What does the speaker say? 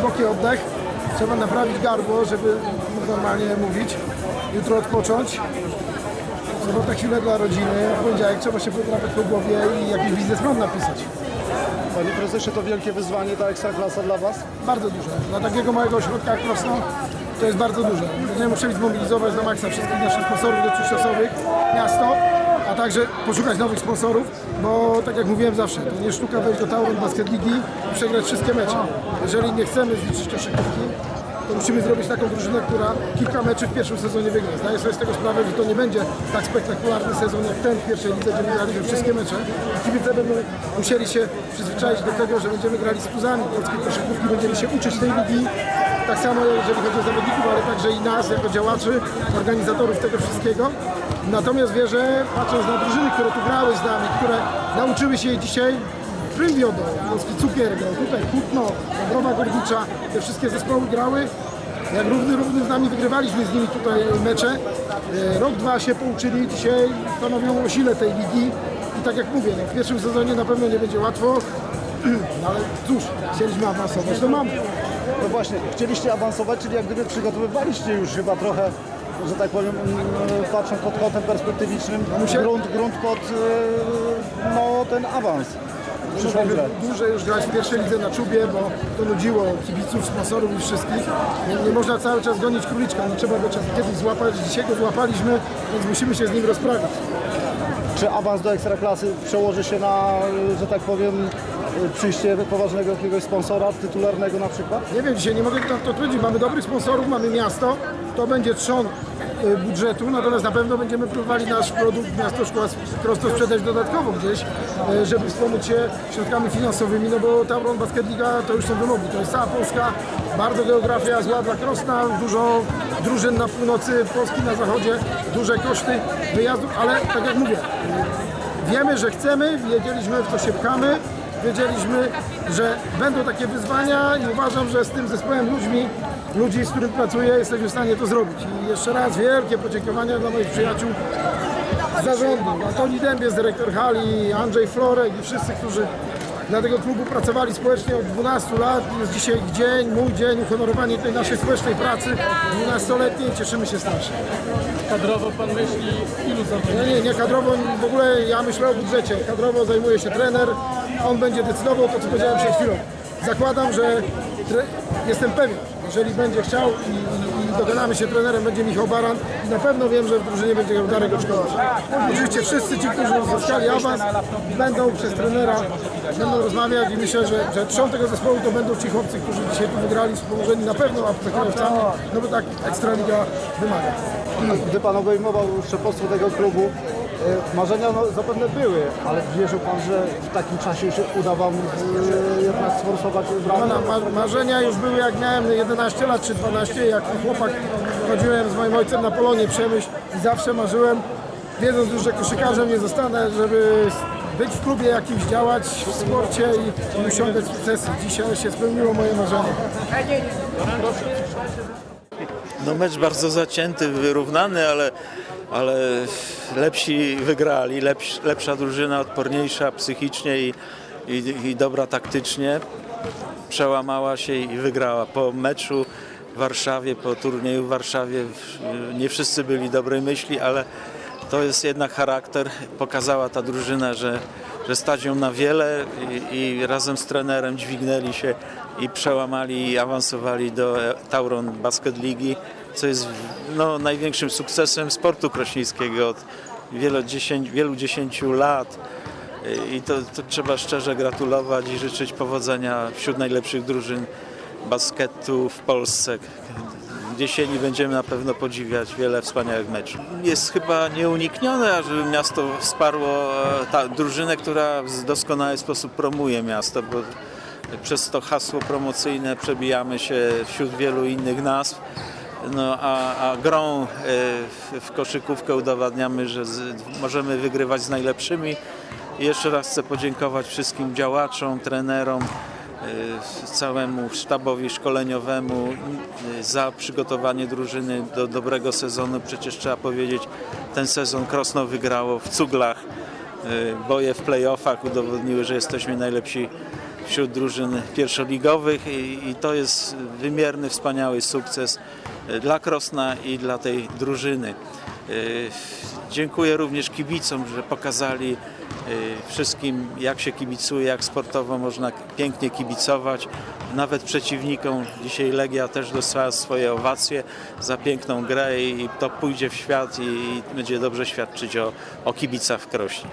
głęboki oddech. Trzeba naprawić gardło, żeby mógł normalnie mówić. Jutro odpocząć. Sobota chwilę dla rodziny. W poniedziałek trzeba się podrapać po głowie i jakiś biznesplan napisać. Panie prezesie, to wielkie wyzwanie, ta ekstraklasa dla Was? Bardzo duże. Dla takiego małego ośrodka jak Krosno to jest bardzo duże. Będziemy musieli zmobilizować na maksa wszystkich naszych sponsorów dotychczasowych, miasto, a także poszukać nowych sponsorów, bo tak jak mówiłem zawsze, to nie sztuka wejść do Tauron Basket Ligi i przegrać wszystkie mecze. Jeżeli nie chcemy zliczyć koszykówki, to musimy zrobić taką drużynę, która kilka meczy w pierwszym sezonie wygra. Zdaję sobie z tego sprawę, że to nie będzie tak spektakularny sezon jak ten w pierwszej lidze, gdzie wygraliśmy wszystkie mecze. Kibice będą musieli się przyzwyczaić do tego, że będziemy grali z tuzami polskiej koszykówki, będziemy się uczyć tej ligi. Tak samo jeżeli chodzi o zawodników, ale także i nas jako działaczy, organizatorów tego wszystkiego. Natomiast wierzę, patrząc na drużyny, które tu grały z nami, które nauczyły się dzisiaj Prym Wiodo, Polski Cukier, grał tutaj Kutno, Dąbrowa Górnicza, te wszystkie zespoły grały. Jak równy, równy z nami wygrywaliśmy z nimi tutaj mecze. E, Rok, dwa się pouczyli, dzisiaj stanowią o sile tej ligi. I tak jak mówię, no, w pierwszym sezonie na pewno nie będzie łatwo, no ale cóż, chcieliśmy awansować, to mamy. No właśnie, chcieliście awansować, czyli jak gdyby przygotowywaliście już chyba trochę, że tak powiem, mm, patrząc pod kątem perspektywicznym, Muszę- grunt, grunt pod e, no, ten awans. grę. Dłużej już grać w pierwszej lidze na czubie, bo to nudziło kibiców, sponsorów i wszystkich. Nie, nie można cały czas gonić króliczka, no trzeba go czas kiedyś złapać, dzisiaj go złapaliśmy, więc musimy się z nim rozprawić. Czy awans do ekstraklasy przełoży się na, że tak powiem, przyjście poważnego jakiegoś sponsora tytularnego na przykład? Nie wiem, dzisiaj nie mogę na to odpowiedzieć. Mamy dobrych sponsorów, mamy miasto, to będzie trzon y, budżetu, natomiast na pewno będziemy próbowali nasz produkt Miasto Szkoła Prosto sprzedać dodatkowo gdzieś, y, żeby wspomóc się środkami finansowymi, no bo Tauron Basket Liga to już są wymogi, to jest cała Polska, bardzo geografia zła dla Krosna, dużo drużyn na północy Polski, na zachodzie, duże koszty wyjazdów, ale tak jak mówię, wiemy, że chcemy, wiedzieliśmy w co się pchamy, Wiedzieliśmy, że będą takie wyzwania i uważam, że z tym zespołem ludźmi, ludzi, z którym pracuję, jesteśmy w stanie to zrobić. I jeszcze raz wielkie podziękowania dla moich przyjaciół z zarządu. Antoni Dębiec, dyrektor hali, Andrzej Florek i wszyscy, którzy dla tego klubu pracowali społecznie od 12 lat. Jest dzisiaj ich dzień, mój dzień, uhonorowanie tej naszej społecznej pracy 12-letniej. Cieszymy się strasznie. Kadrowo pan myśli, ilu zawodników? Nie, nie, nie kadrowo, w ogóle ja myślę o budżecie. Kadrowo zajmuje się trener, on będzie decydował to, co powiedziałem przed chwilą. Zakładam, że jestem pewien, jeżeli będzie chciał i, i, dogadamy się trenerem, będzie Michał Baran i na pewno wiem, że w drużynie będzie grał Darek Oczkowicz. Oczywiście wszyscy ci, którzy uzyskali awans, będą przez trenera będą rozmawiać i myślę, że, że trzon tego zespołu to będą ci chłopcy, którzy dzisiaj tu wygrali wspomożeni na pewno aptekarowcami, no bo tak Ekstraliga wymaga. Gdy Pan obejmował szefostwo tego klubu, marzenia no, zapewne były, ale wierzył Pan, że w takim czasie się uda Wam e, jednak sforsować bramę? Pana ma, marzenia już były jak miałem 11 lat czy 12, jak chłopak chodziłem z moim ojcem na Polonie Przemyśl i zawsze marzyłem, wiedząc już, że koszykarzem nie zostanę, żeby być w klubie jakimś, działać w sporcie i, i osiągać sukcesy. Dzisiaj się spełniło moje marzenie. No mecz bardzo zacięty, wyrównany, ale, ale lepsi wygrali, lepsz, lepsza drużyna, odporniejsza psychicznie i, i, i dobra taktycznie. Przełamała się i wygrała. Po meczu w Warszawie, po turnieju w Warszawie nie wszyscy byli dobrej myśli, ale to jest jednak charakter. Pokazała ta drużyna, że, że stać ją na wiele i, i razem z trenerem dźwignęli się i przełamali i awansowali do Tauron Basket Ligi, co jest no, największym sukcesem sportu krośnickiego od wielu, dziesięć, wielu dziesięciu lat. I to, to trzeba szczerze gratulować i życzyć powodzenia wśród najlepszych drużyn basketu w Polsce. Jesieni będziemy na pewno podziwiać wiele wspaniałych meczów. Jest chyba nieuniknione, żeby miasto wsparło e, ta drużynę, która w doskonały sposób promuje miasto, bo przez to hasło promocyjne przebijamy się wśród wielu innych nazw. No, a, a grą e, w, w koszykówkę udowadniamy, że z, możemy wygrywać z najlepszymi. I jeszcze raz chcę podziękować wszystkim działaczom, trenerom, całemu sztabowi szkoleniowemu e, za przygotowanie drużyny do dobrego sezonu. Przecież trzeba powiedzieć, ten sezon Krosno wygrało w cuglach. E, Boje w playoffach udowodniły, że jesteśmy najlepsi wśród drużyn pierwszoligowych i, i to jest wymierny, wspaniały sukces dla Krosna i dla tej drużyny. E, Dziękuję również kibicom, że pokazali e, wszystkim, jak się kibicuje, jak sportowo można pięknie kibicować. Nawet przeciwnikom. Dzisiaj Legia też dostała swoje owacje za piękną grę i to pójdzie w świat i będzie dobrze świadczyć o, o kibicach w Krośnie.